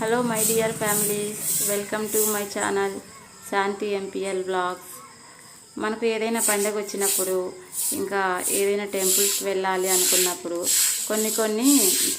Hello my dear families welcome to my channel Shanti MPL blogs మనకు ఏదైనా పండగ వచ్చినప్పుడు ఇంకా ఏదైనా టెంపుల్స్కి వెళ్ళాలి అనుకున్నప్పుడు కొన్ని కొన్ని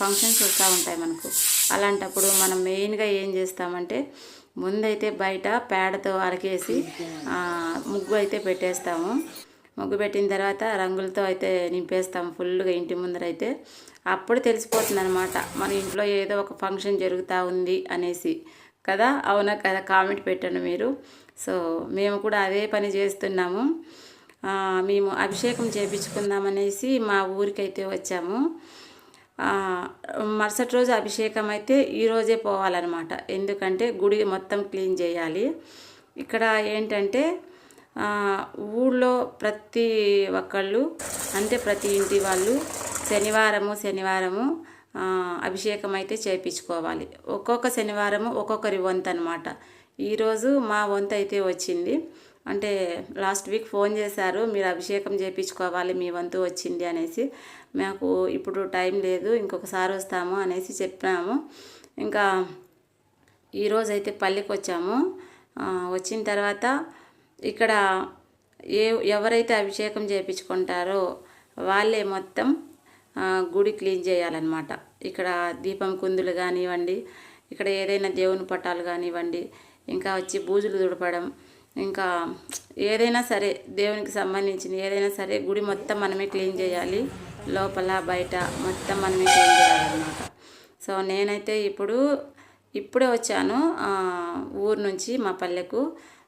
ఫంక్షన్స్ వస్తూ ఉంటాయి మనకు. అలాంటప్పుడు మనం మెయిన్గా ఏం చేస్తామంటే ముందైతే బయట పేడతో అరకేసి ముగ్గు అయితే పెట్టేస్తాము. ముగ్గు పెట్టిన తర్వాత రంగులతో అయితే నింపేస్తాం ఫుల్గా ఇంటి ముందర అయితే అప్పుడు తెలిసిపోతుంది అనమాట మన ఇంట్లో ఏదో ఒక ఫంక్షన్ జరుగుతూ ఉంది అనేసి. కదా? అవునా కదా? కామెంట్ పెట్టండి మీరు. సో మేము కూడా అదే పని చేస్తున్నాము. మేము అభిషేకం చేయించుకుందామనేసి మా ఊరికైతే వచ్చాము. మరుసటి రోజు అభిషేకం అయితే ఈరోజే పోవాలన్నమాట. ఎందుకంటే గుడి మొత్తం క్లీన్ చేయాలి. ఇక్కడ ఏంటంటే ఊళ్ళో ప్రతి ఒక్కళ్ళు అంటే ప్రతి ఇంటి వాళ్ళు శనివారము శనివారము అభిషేకం అయితే చేయించుకోవాలి ఒక్కొక్క శనివారము ఒక్కొక్కరి వంతు అనమాట ఈరోజు మా వంతు అయితే వచ్చింది. అంటే లాస్ట్ వీక్ ఫోన్ చేశారు మీరు అభిషేకం చేయించుకోవాలి మీ వంతు వచ్చింది అనేసి. మాకు ఇప్పుడు టైం లేదు ఇంకొకసారి వస్తాము అనేసి చెప్పాము. ఇంకా ఈరోజు అయితే పల్లికి వచ్చాము వచ్చిన తర్వాత ఇక్కడ ఏ ఎవరైతే అభిషేకం చేయించుకుంటారో వాళ్ళే మొత్తం గుడి క్లీన్ చేయాలన్నమాట. ఇక్కడ దీపం కుందులు కానివ్వండి ఇక్కడ ఏదైనా దేవుని పటాలు కానివ్వండి ఇంకా వచ్చి బూజులు తుడపడం ఇంకా ఏదైనా సరే దేవునికి సంబంధించిన ఏదైనా సరే గుడి మొత్తం మనమే క్లీన్ చేయాలి. లోపల బయట మొత్తం మనమే క్లీన్ చేయాలన్నమాట. సో నేనైతే ఇప్పుడు ఇప్పుడే వచ్చాను ఊరు నుంచి మా పల్లెకు.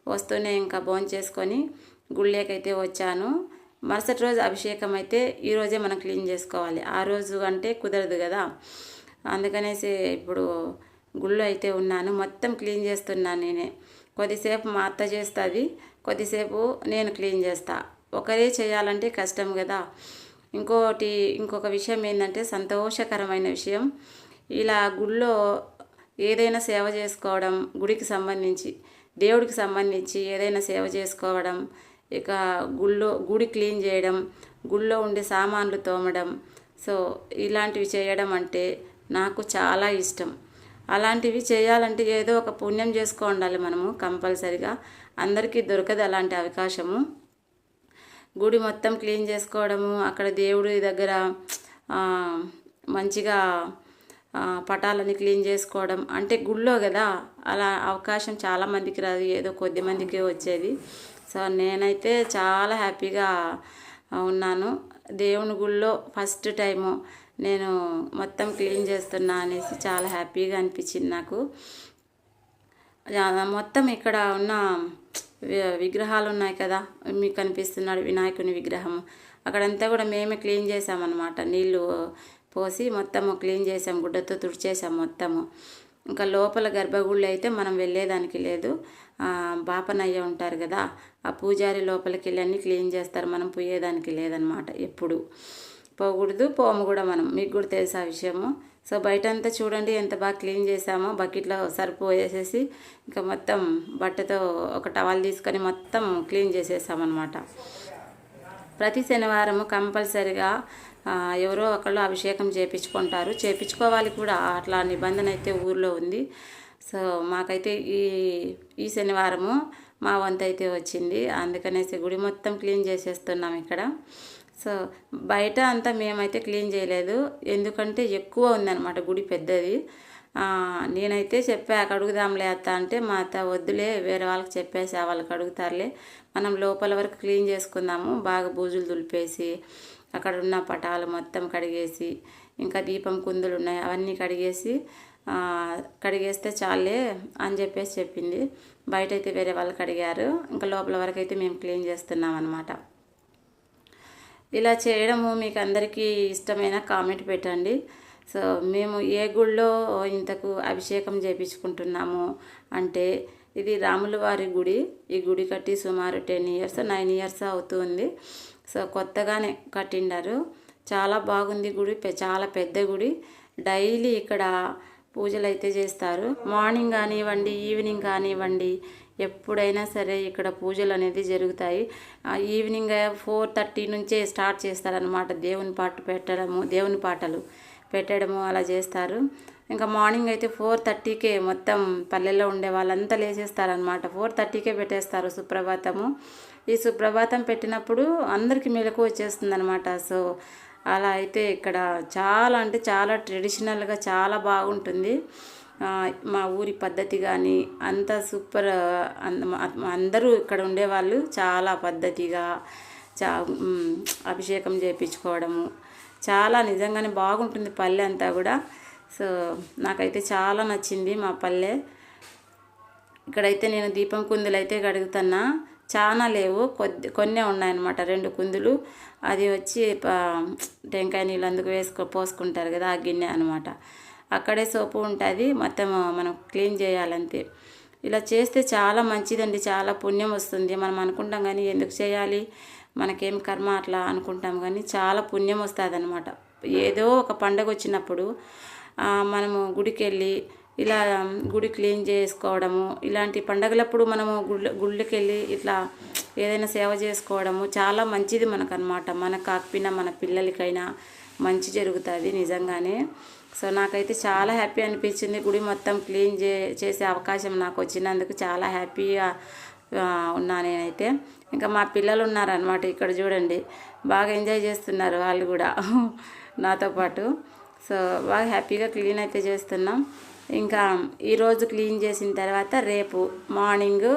వస్తూనే ఇంకా భోజనం చేసుకొని గుళ్ళేకైతే వచ్చాను. మరుసటి రోజు అభిషేకం అయితే ఈరోజే మనం క్లీన్ చేసుకోవాలి. ఆ రోజు అంటే కుదరదు కదా. అందుకనేసి ఇప్పుడు గుళ్ళో అయితే ఉన్నాను. మొత్తం క్లీన్ చేస్తున్నాను నేనే. కొద్దిసేపు మా అత్త చేస్తుంది. కొద్దిసేపు నేను క్లీన్ చేస్తా. ఒకరే చేయాలంటే కష్టం కదా. ఇంకోటి ఇంకొక విషయం ఏంటంటే సంతోషకరమైన విషయం. ఇలా గుళ్ళో ఏదైనా సేవ చేసుకోవడం గుడికి సంబంధించి. దేవుడికి సంబంధించి ఏదైనా సేవ చేసుకోవడం ఇక గుళ్ళో గుడి క్లీన్ చేయడం గుళ్ళో ఉండే సామాన్లు తోమడం. సో ఇలాంటివి చేయడం అంటే నాకు చాలా ఇష్టం. అలాంటివి చేయాలంటే ఏదో ఒక పుణ్యం చేసుకో ఉండాలి మనము కంపల్సరిగా. అందరికీ దొరకదు అలాంటి అవకాశము. గుడి మొత్తం క్లీన్ చేసుకోవడము అక్కడ దేవుడి దగ్గర మంచిగా పటాలని క్లీన్ చేసుకోవడం. అంటే గుళ్ళో కదా అలా అవకాశం చాలా మందికి రాదు. ఏదో కొద్ది మందికే వచ్చేది. సో నేనైతే చాలా హ్యాపీగా ఉన్నాను. దేవుని గుళ్ళో ఫస్ట్ టైము నేను మొత్తం క్లీన్ చేస్తున్నా అనేసి చాలా హ్యాపీగా అనిపించింది నాకు. మొత్తం ఇక్కడ ఉన్న వి- విగ్రహాలు ఉన్నాయి కదా. మీకు కనిపిస్తున్నాడు వినాయకుని విగ్రహం అక్కడంతా కూడా మేమే క్లీన్ చేసామన్నమాట. నీళ్ళు పోసి మొత్తము క్లీన్ చేసాం గుడ్డతో తుడిచేసాం మొత్తము. ఇంకా లోపల గర్భగుళ్ళు అయితే మనం వెళ్ళేదానికి లేదు. బాపనయ్య ఉంటారు కదా ఆ పూజారి లోపలికి వెళ్ళి క్లీన్ చేస్తారు మనం పోయేదానికి లేదనమాట ఎప్పుడు. పోకూడదు పోము కూడా మనం. మీకు కూడా తెలుసు ఆ విషయము. సో బయట అంతా చూడండి ఎంత బాగా క్లీన్ చేసామో బకెట్లో సరుపు వేసేసి ఇంకా మొత్తం బట్టతో ఒక టవల్ తీసుకొని మొత్తం క్లీన్ చేసేసామన్నమాట. ప్రతి శనివారము కంపల్సరిగా ఎవరో ఒకళ్ళు అభిషేకం చేయించుకుంటారు చేపించుకోవాలి కూడా. అట్లా నిబంధన అయితే ఊర్లో ఉంది. సో మాకైతే ఈ ఈ శనివారము మా వంత అయితే వచ్చింది. అందుకనేసి గుడి మొత్తం క్లీన్ చేసేస్తున్నాం ఇక్కడ. సో బయట అంతా మేమైతే క్లీన్ చేయలేదు. ఎందుకంటే ఎక్కువ ఉందన్నమాట గుడి పెద్దది. నేనైతే చెప్పా అడుగుదాంలే అత్త అంటే మా అత్త వద్దులే వేరే వాళ్ళకి చెప్పేసి వాళ్ళకి అడుగుతారులే. మనం లోపల వరకు క్లీన్ చేసుకుందాము బాగా బూజులు దులిపేసి అక్కడ ఉన్న పటాలు మొత్తం కడిగేసి ఇంకా దీపం కుందులు ఉన్నాయి అవన్నీ కడిగేసి కడిగేస్తే చాలే అని చెప్పేసి చెప్పింది. బయట అయితే వేరే వాళ్ళు కడిగారు. ఇంకా లోపల వరకు అయితే మేము క్లీన్ చేస్తున్నాం అనమాట ఇలా చేయడము మీకు అందరికీ ఇష్టమైన కామెంట్ పెట్టండి. సో మేము ఏ గుళ్ళో ఇంతకు అభిషేకం చేయించుకుంటున్నాము అంటే ఇది రాముల వారి గుడి. ఈ గుడి కట్టి సుమారు టెన్ ఇయర్స్ నైన్ ఇయర్స్ అవుతుంది. సో కొత్తగానే కట్టిండారు. చాలా బాగుంది గుడి చాలా పెద్ద గుడి. డైలీ ఇక్కడ పూజలు అయితే చేస్తారు. మార్నింగ్ కానివ్వండి ఈవినింగ్ కానివ్వండి ఎప్పుడైనా సరే ఇక్కడ పూజలు అనేది జరుగుతాయి. ఈవినింగ్ ఫోర్ థర్టీ నుంచే స్టార్ట్ చేస్తారనమాట దేవుని పాట పెట్టడము దేవుని పాటలు పెట్టడము అలా చేస్తారు. ఇంకా మార్నింగ్ అయితే ఫోర్ థర్టీకే మొత్తం పల్లెల్లో ఉండే వాళ్ళంతా లేచేస్తారనమాట ఫోర్ థర్టీకే పెట్టేస్తారు సుప్రభాతము. ఈ సుప్రభాతం పెట్టినప్పుడు అందరికీ మెలకు వచ్చేస్తుంది అనమాట సో అలా అయితే ఇక్కడ చాలా అంటే చాలా ట్రెడిషనల్గా చాలా బాగుంటుంది. మా ఊరి పద్ధతి కానీ అంత సూపర్ అంద- అందరూ ఇక్కడ ఉండేవాళ్ళు చాలా పద్ధతిగా చా అభిషేకం చేయించుకోవడము చాలా నిజంగానే బాగుంటుంది పల్లె అంతా కూడా. సో నాకైతే చాలా నచ్చింది మా పల్లె. ఇక్కడైతే నేను దీపం కుందులు అయితే కడుగుతున్నా. చాలా లేవు కొద్ది కొన్నే ఉన్నాయన్నమాట. రెండు కుందులు అది వచ్చి టెంకాయ నీళ్ళు అందుకు వేసుకో పోసుకుంటారు కదా ఆ గిన్నె అనమాట అక్కడే సోపు ఉంటుంది మొత్తం మనం క్లీన్ చేయాలంతే. ఇలా చేస్తే చాలా మంచిదండి చాలా పుణ్యం వస్తుంది. మనం అనుకుంటాం కానీ ఎందుకు చేయాలి? మనకేం కర్మ అట్లా అనుకుంటాం కానీ చాలా పుణ్యం వస్తుంది అనమాట ఏదో ఒక పండగ వచ్చినప్పుడు మనము గుడికి వెళ్ళి ఇలా గుడి క్లీన్ చేసుకోవడము ఇలాంటి పండగలప్పుడు మనము గుళ్ళ గుళ్ళకి వెళ్ళి ఇట్లా ఏదైనా సేవ చేసుకోవడము చాలా మంచిది మనకు మనకు కాకపోయినా మన పిల్లలకైనా మంచి జరుగుతుంది నిజంగానే. సో నాకైతే చాలా హ్యాపీ అనిపించింది గుడి మొత్తం క్లీన్ చే చేసే అవకాశం నాకు వచ్చినందుకు చాలా హ్యాపీగా ఉన్నా నేనైతే. ఇంకా మా పిల్లలు ఉన్నారనమాట ఇక్కడ చూడండి. బాగా ఎంజాయ్ చేస్తున్నారు వాళ్ళు కూడా. నాతో పాటు. సో బాగా హ్యాపీగా క్లీన్ అయితే చేస్తున్నాం. ఇంకా ఈరోజు క్లీన్ చేసిన తర్వాత రేపు మార్నింగ్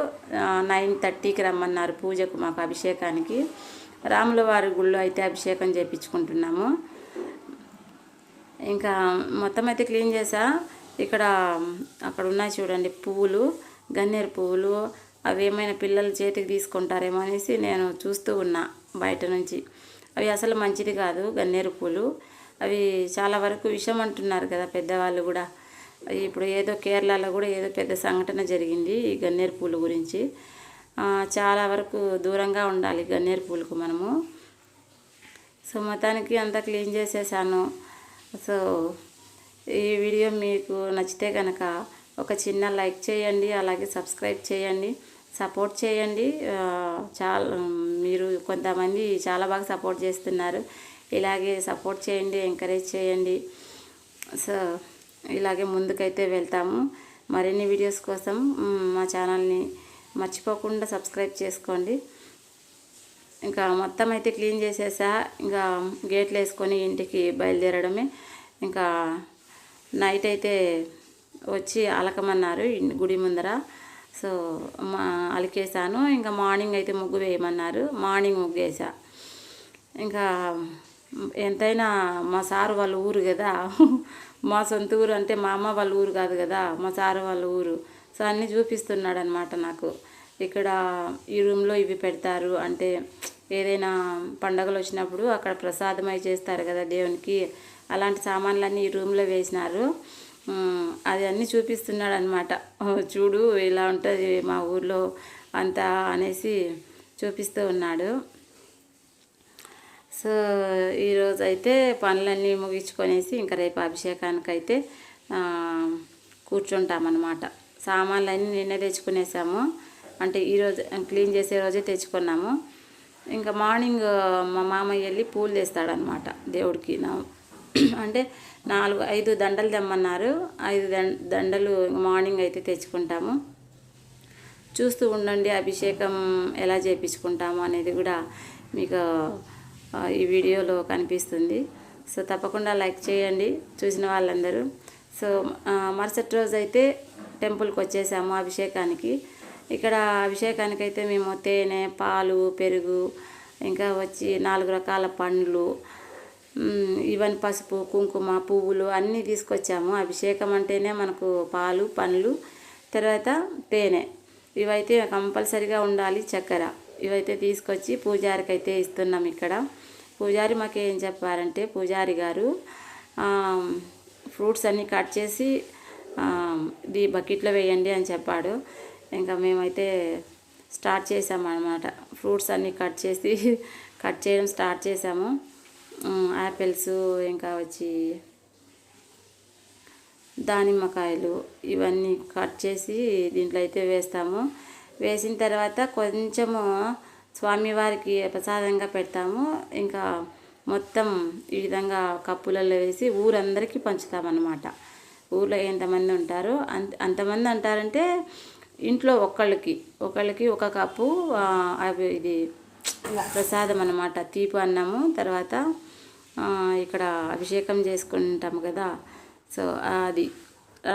నైన్ థర్టీకి రమ్మన్నారు పూజకు మాకు అభిషేకానికి. రాముల వారి గుళ్ళో అయితే అభిషేకం చేయించుకుంటున్నాము ఇంకా మొత్తం అయితే క్లీన్ చేసా. ఇక్కడ అక్కడ ఉన్నాయి చూడండి పువ్వులు గన్నేరు పువ్వులు అవి ఏమైనా పిల్లలు చేతికి తీసుకుంటారేమో అనేసి నేను చూస్తూ ఉన్నా బయట నుంచి. అవి అసలు మంచిది కాదు గన్నేరు పూలు. అవి చాలా వరకు విషం అంటున్నారు కదా పెద్దవాళ్ళు కూడా. ఇప్పుడు ఏదో కేరళలో కూడా ఏదో పెద్ద సంఘటన జరిగింది ఈ గన్నేరు పూలు గురించి. చాలా వరకు దూరంగా ఉండాలి గన్నేరు పూలకు మనము. సో మొత్తానికి అంతా క్లీన్ చేసేసాను. సో ఈ వీడియో మీకు నచ్చితే కనుక ఒక చిన్న లైక్ చేయండి అలాగే సబ్స్క్రైబ్ చేయండి సపోర్ట్ చేయండి. చాలా మీరు కొంతమంది చాలా బాగా సపోర్ట్ చేస్తున్నారు. ఇలాగే సపోర్ట్ చేయండి ఎంకరేజ్ చేయండి. సో ఇలాగే ముందుకైతే వెళ్తాము. మరిన్ని వీడియోస్ కోసం మా ఛానల్ని మర్చిపోకుండా సబ్స్క్రైబ్ చేసుకోండి. ఇంకా మొత్తం అయితే క్లీన్ చేసేసా. ఇంకా గేట్లు వేసుకొని ఇంటికి బయలుదేరడమే. ఇంకా నైట్ అయితే వచ్చి అలకమన్నారు గుడి ముందర. సో మా అలికేసాను ఇంకా మార్నింగ్ అయితే ముగ్గు వేయమన్నారు. మార్నింగ్ ముగ్గు వేసా ఇంకా ఎంతైనా మా సారు వాళ్ళ ఊరు కదా. మా సొంత ఊరు అంటే మా అమ్మ వాళ్ళ ఊరు కాదు కదా మా సారు వాళ్ళ ఊరు. సో అన్నీ చూపిస్తున్నాడు అనమాట నాకు. ఇక్కడ ఈ రూమ్లో ఇవి పెడతారు. అంటే ఏదైనా పండగలు వచ్చినప్పుడు అక్కడ ప్రసాదమై చేస్తారు కదా దేవునికి. అలాంటి సామాన్లన్నీ ఈ రూమ్లో వేసినారు. అది అన్నీ చూపిస్తున్నాడు అనమాట చూడు ఇలా ఉంటుంది మా ఊర్లో అంతా అనేసి చూపిస్తూ ఉన్నాడు. సో ఈరోజు అయితే పనులన్నీ ముగించుకొనేసి ఇంకా రేపు అభిషేకానికి అయితే కూర్చుంటామన్నమాట. సామాన్లన్నీ నిన్నే తెచ్చుకునేసాము. అంటే ఈరోజు క్లీన్ చేసే రోజే తెచ్చుకున్నాము. ఇంకా మార్నింగ్ మా మామయ్య వెళ్ళి పూలు తెస్తాడనమాట దేవుడికి. నా అంటే నాలుగు ఐదు దండలు తెమ్మన్నారు. ఐదు దండ దండలు మార్నింగ్ అయితే తెచ్చుకుంటాము. చూస్తూ ఉండండి అభిషేకం ఎలా చేయించుకుంటాము అనేది కూడా మీకు ఈ వీడియోలో కనిపిస్తుంది. సో తప్పకుండా లైక్ చేయండి చూసిన వాళ్ళందరూ. సో మరుసటి రోజు అయితే టెంపుల్కి వచ్చేసాము అభిషేకానికి. ఇక్కడ అభిషేకానికి అయితే మేము తేనె పాలు పెరుగు ఇంకా వచ్చి నాలుగు రకాల పండ్లు ఇవన్నీ పసుపు కుంకుమ పువ్వులు అన్నీ తీసుకొచ్చాము. అభిషేకం అంటేనే మనకు పాలు పండ్లు తర్వాత తేనె. ఇవైతే కంపల్సరిగా ఉండాలి చక్కెర. ఇవైతే తీసుకొచ్చి పూజారికి అయితే ఇస్తున్నాం ఇక్కడ. పూజారి మాకు ఏం చెప్పారంటే పూజారి గారు ఫ్రూట్స్ అన్నీ కట్ చేసి ఇది బకెట్లో వేయండి అని చెప్పాడు. ఇంకా మేమైతే స్టార్ట్ చేసాము అనమాట ఫ్రూట్స్ అన్నీ కట్ చేసి కట్ చేయడం స్టార్ట్ చేసాము. యాపిల్స్ ఇంకా వచ్చి దానిమ్మకాయలు ఇవన్నీ కట్ చేసి దీంట్లో అయితే వేస్తాము. వేసిన తర్వాత కొంచెము స్వామివారికి ప్రసాదంగా పెడతాము. ఇంకా మొత్తం ఈ విధంగా కప్పులలో వేసి ఊరందరికీ పంచుతామన్నమాట. ఊళ్ళో ఎంతమంది ఉంటారో అంత అంతమంది అంటారంటే ఇంట్లో ఒకళ్ళకి ఒకళ్ళకి ఒక కప్పు అవి ఇది ప్రసాదం అన్నమాట. తీపి అన్నము తర్వాత ఇక్కడ అభిషేకం చేసుకుంటాము కదా. సో అది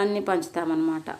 అన్నీ పంచుతామన్నమాట.